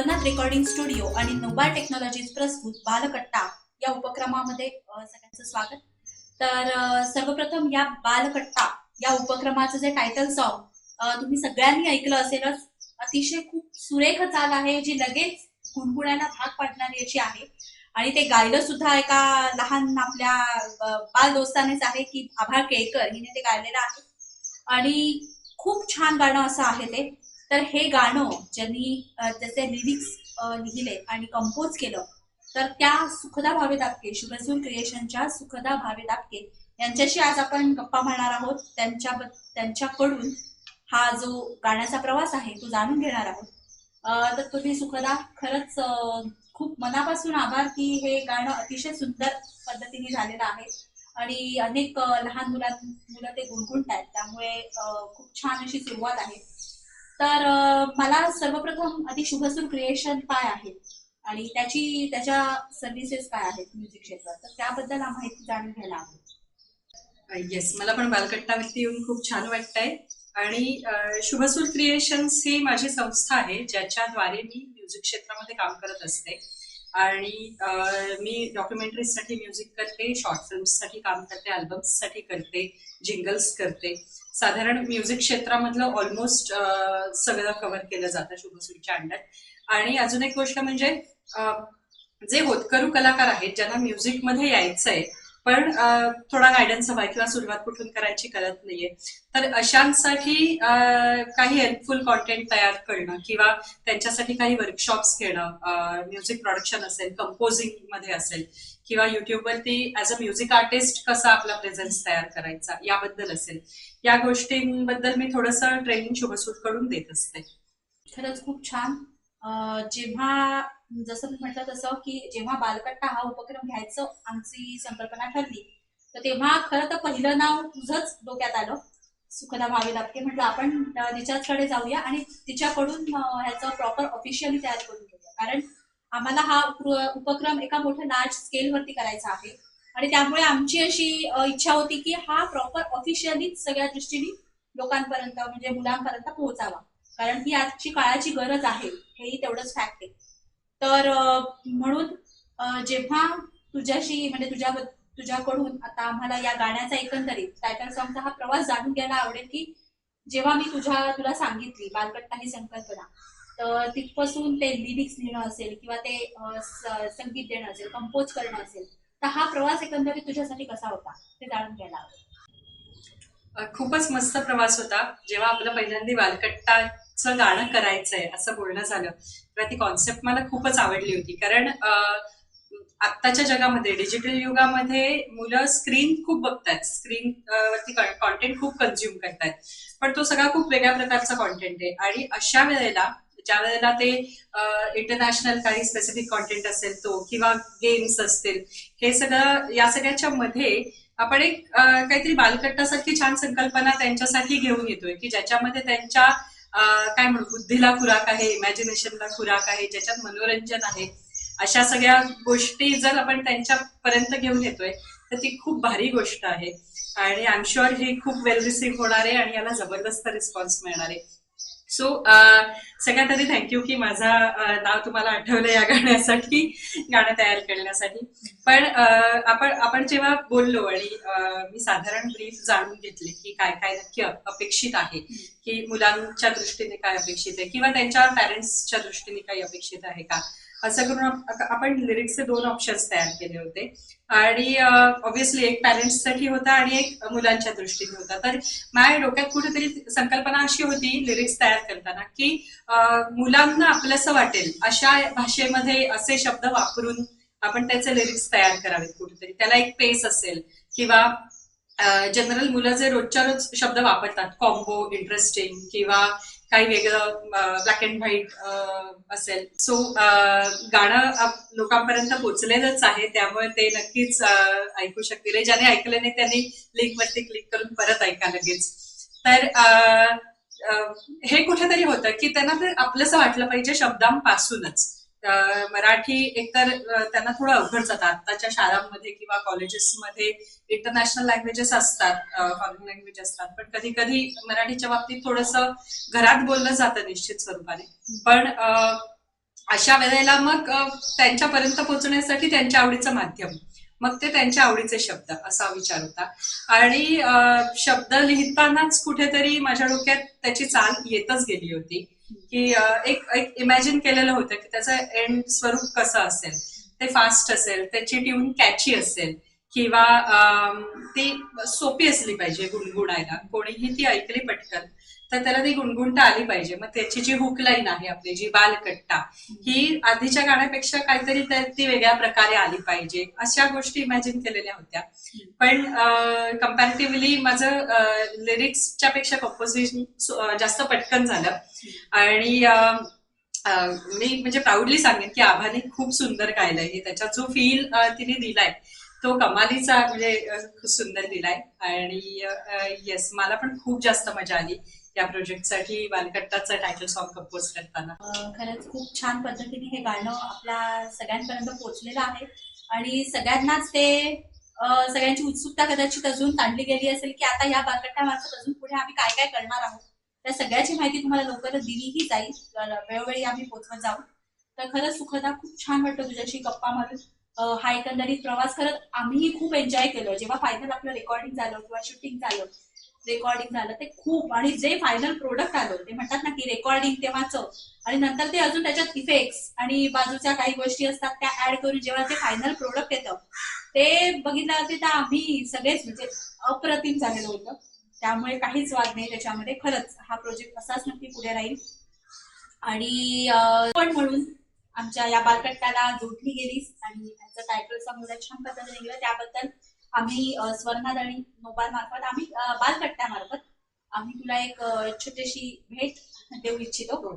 Swarnath recording studio आणि नोबाल technologies प्रस्तुत बालकट्टा या उपक्रमामध्ये सगळ्यांचं स्वागत. तर सर्वप्रथम या बालकट्टा या उपक्रमाचं जे टायटल सॉन्ग तुम्ही सगळ्यांनी ऐकलं असेलच. अतिशय खूप सुरेख चाल आहे जी लगेच गुणगुणायला भाग पाडणारी अशी आहे. आणि ते गायलं सुद्धा एका लहान आपल्या बाल दोस्तानेच आहे की आभार केळकर हिने ते गायलेलं आहे. आणि खूप छान गाणं असं आहे ते. तर हे गाणं ज्यांनी त्याचे लिरिक्स लिहिले आणि कंपोज केलं तर त्या सुखदा भावे दापके शुभसूर क्रिएशनच्या सुखदा भावे दापके यांच्याशी आज आपण गप्पा मारणार आहोत. त्यांच्या त्यांच्याकडून हा जो गाण्याचा प्रवास आहे तो जाणून घेणार आहोत. तर तुम्ही सुखदा खरंच खूप मनापासून आभार की हे गाणं अतिशय सुंदर पद्धतीने झालेलं आहे आणि अनेक लहान मुलां मुलं ते गुणगुणतायत. त्यामुळे खूप छान अशी सुरुवात आहे. तर मला सर्वप्रथम आधी शुभसूर क्रिएशन काय आहे? आणि त्याची त्याच्या सर्व्हिसेस काय आहेत म्युझिक क्षेत्रात? तर त्याबद्दल माहिती जाणून घ्यायला हवी येस मला पण बालकट्टावरती येऊन खूप छान वाटतंय. आणि शुभसूर क्रिएशन्स ही माझी संस्था आहे ज्याच्याद्वारे मी म्युझिक क्षेत्रामध्ये काम करत असते. आणि मी डॉक्युमेंटरीजसाठी म्युझिक करते शॉर्ट फिल्म्ससाठी काम करते अल्बम्ससाठी करते जिंगल्स करते. साधारण म्युझिक क्षेत्रामधलं ऑलमोस्ट सगळं कव्हर केलं जातं शुभसूरच्या अंडर. आणि अजून एक गोष्ट म्हणजे जे होतकरू कलाकार आहेत ज्यांना म्युझिकमध्ये यायचंय पण थोडा गायडन्स हवाय किंवा सुरुवात कुठून करायची कळत नाहीये. तर अशांसाठी काही हेल्पफुल कॉन्टेंट तयार करणं किंवा त्यांच्यासाठी काही वर्कशॉप्स घेणं म्युझिक प्रोडक्शन असेल कंपोजिंगमध्ये असेल किंवा युट्यूबवरती ऍज अ म्युझिक आर्टिस्ट कसा आपला प्रेझेन्स तयार करायचा याबद्दल असेल. या गोष्टींबद्दल मी थोडंसं ट्रेनिंग शुभसूट करून देत असते. खरंच खूप छान. जेव्हा जसं मी म्हटलं तसं की जेव्हा बालकट्टा हा उपक्रम घ्यायचं आमची संकल्पना ठरली तर तेव्हा खरं तर पहिलं नाव तुझंच डोक्यात आलं. सुखदा भावे दापके म्हटलं आपण तिच्याचकडे जाऊया आणि तिच्याकडून ह्याचं प्रॉपर ऑफिशियली तयार करून घेऊया. कारण आम्हाला हा उपक्रम एका मोठ्या लार्ज स्केलवरती करायचा आहे. आणि त्यामुळे आमची अशी इच्छा होती की हा प्रॉपर ऑफिशियली सगळ्या दृष्टीने लोकांपर्यंत म्हणजे मुलांपर्यंत पोहोचावा. कारण ही आजची काळाची गरज आहे हेही तेवढंच फॅक्ट आहे. तर म्हणून जेव्हा तुझ्याशी म्हणजे तुझ्या तुझ्याकडून आता आम्हाला या गाण्याचा एकंदरीत टायटल सॉंगचा हा प्रवास जाणून घ्यायला आवडेल की जेव्हा मी तुझ्या तुला सांगितली बालकट्टा ही संकल्पना तर तिथपासून ते लिरिक्स लिहिणं असेल किंवा ते संगीत देणं असेल कंपोज करणं असेल तर हा प्रवास एकंदरीत तुझ्यासाठी कसा होता ते जाणून घ्यायला आवडेल. खूपच मस्त प्रवास होता. जेव्हा आपलं पहिल्यांदा बालकट्टाचं गाणं करायचंय असं बोलणं झालं तेव्हा ती कॉन्सेप्ट मला खूपच आवडली होती. कारण आत्ताच्या जगामध्ये डिजिटल युगामध्ये मुलं स्क्रीन खूप बघतात. स्क्रीन वरती कॉन्टेंट खूप कन्झ्युम करतात. पण तो सगळा खूप वेगळ्या प्रकारचा कॉन्टेंट आहे. आणि अशा वेळेला ज्या वेळेला ते इंटरनॅशनल काही स्पेसिफिक कॉन्टेंट असेल तो किंवा गेम्स असतील हे सगळं या सगळ्याच्या मध्ये आपण एक काहीतरी बालकट्टासारखी छान संकल्पना त्यांच्यासाठी घेऊन येतोय की ज्याच्यामध्ये त्यांच्या काय म्हणू बुद्धीला खुराक आहे इमॅजिनेशनला खुराक आहे ज्याच्यात मनोरंजन आहे अशा सगळ्या गोष्टी जर आपण त्यांच्यापर्यंत घेऊन येतोय तर ती खूप भारी गोष्ट आहे. आणि आय एम शुअर ही खूप वेल रिसीव्ह होणार आहे आणि याला जबरदस्त रिस्पॉन्स मिळणार आहे. सो सगळ्यात आधी थँक्यू की माझा uh, नाव तुम्हाला आठवलं या गाण्यासाठी गाणं तयार करण्यासाठी. पण uh, आपण आपण जेव्हा बोललो आणि uh, मी साधारण ब्रीफ जाणून घेतले की काय काय नक्की अपेक्षित आहे की मुलांच्या दृष्टीने काय अपेक्षित आहे किंवा त्यांच्या पॅरेंट्सच्या दृष्टीने काही अपेक्षित आहे का? असं करून आपण लिरिक्सचे दोन ऑप्शन्स तयार केले होते. आणि ऑब्व्हियसली एक पॅरेंट्ससाठी होता आणि एक मुलांच्या दृष्टीने होता. तर माझ्या डोक्यात कुठेतरी संकल्पना अशी होती लिरिक्स तयार करताना की मुलांना आपलंसं वाटेल अशा भाषेमध्ये असे शब्द वापरून आपण त्याचे लिरिक्स तयार करावेत कुठेतरी. त्याला एक पेस असेल किंवा जनरल मुलं जे रोजच्या रोज शब्द वापरतात कॉम्बो इंटरेस्टिंग किंवा काही वेगळं ब्लॅक अँड व्हाईट असेल. सो गाणं लोकांपर्यंत पोचलेलंच आहे. त्यामुळे ते नक्कीच ऐकू शकतील. ज्याने ऐकलं नाही त्यांनी लिंक वरती क्लिक करून परत ऐका लगेच. तर हे कुठेतरी होतं की त्यांना ते आपलंसं वाटलं पाहिजे शब्दांपासूनच. मराठी एकतर त्यांना थोडं अवघड जातं. आताच्या शाळांमध्ये किंवा कॉलेजेसमध्ये इंटरनॅशनल लँग्वेजेस असतात फॉरेन लँग्वेज असतात. पण कधी कधी मराठीच्या बाबतीत थोडंसं घरात बोललं जातं निश्चित स्वरूपाने. पण अशा वेळेला मग त्यांच्यापर्यंत पोहोचण्यासाठी त्यांच्या आवडीचं माध्यम मग ते त्यांच्या आवडीचे शब्द असा विचार होता. आणि शब्द लिहितानाच कुठेतरी माझ्या डोक्यात त्याची चाल येतच गेली होती. की एक एक इमॅजिन केलेलं होतं की त्याचं एंड स्वरूप कसं असेल? ते फास्ट असेल त्याची ट्यून कॅची असेल किंवा ती सोपी असली पाहिजे गुणगुणायला. कोणीही ती ऐकली पटकन. तर त्याला ती गुणगुणता आली पाहिजे. मग त्याची जी हुक लाईन आहे आपली जी बालकट्टा ही आधीच्या गाण्यापेक्षा काहीतरी ती वेगळ्या प्रकारे आली पाहिजे. अशा गोष्टी इमॅजिन केलेल्या होत्या. पण कम्पॅरेटिव्हली माझं लिरिक्सच्या पेक्षा कंपोजिशन जास्त पटकन झालं. आणि मी म्हणजे प्राऊडली सांगेन की आभाने खूप सुंदर गायलंय हे. त्याचा जो फील तिने दिलाय तो कमालीचा म्हणजे खूप सुंदर दिलाय. आणि येस मला पण खूप जास्त मजा आली. या प्रोजेक्टसाठी बालकट्टाचा टायटल सॉन्ग कंपोज करताना. खरंच खूप छान पद्धतीने हे गाणं आपल्या सगळ्यांपर्यंत पोहोचलेलं आहे. आणि सगळ्यांनाच ते सगळ्यांची उत्सुकता कदाचित अजून ताणली गेली असेल की आता या बालकट्टामार्फत अजून पुढे आम्ही काय काय करणार आहोत. त्या सगळ्याची माहिती तुम्हाला लवकरच दिलीही जाईल. वेळोवेळी आम्ही पोचवत जाऊ. तर खरंच सुखदा खूप छान वाटतं तुझ्याशी गप्पा मारून. हा एकंदरीत प्रवास करत आम्हीही खूप एन्जॉय केलं. जेव्हा फायनल आपलं रेकॉर्डिंग झालं किंवा शूटिंग झालं रेकॉर्डिंग झालं ते खूप. आणि जे फायनल प्रोडक्ट आलं ते म्हणतात ना की रेकॉर्डिंग तेव्हाच आणि नंतर ते अजून त्याच्यात इफेक्ट्स आणि बाजूच्या काही गोष्टी असतात त्या ऍड करून जेव्हा ते फायनल प्रोडक्ट येतं ते बघितलं ते तर आम्ही सगळेच म्हणजे अप्रतिम झालेलं होतं. त्यामुळे काहीच वाद नाही त्याच्यामध्ये. खरंच हा प्रोजेक्ट असाच नक्की पुढे राहील. आणि पण म्हणून आमच्या या बालकट्टाला जोडली गेलीस आणि त्याचं टायटल सॉंग छान पद्धतीने गेलं त्याबद्दल आम्ही अं, स्वर्णाद आणि नोबाल मार्फत आम्ही अं, बालकट्ट्यामार्फत आम्ही तुला एक छोटीशी भेट देऊ इच्छितो. हो.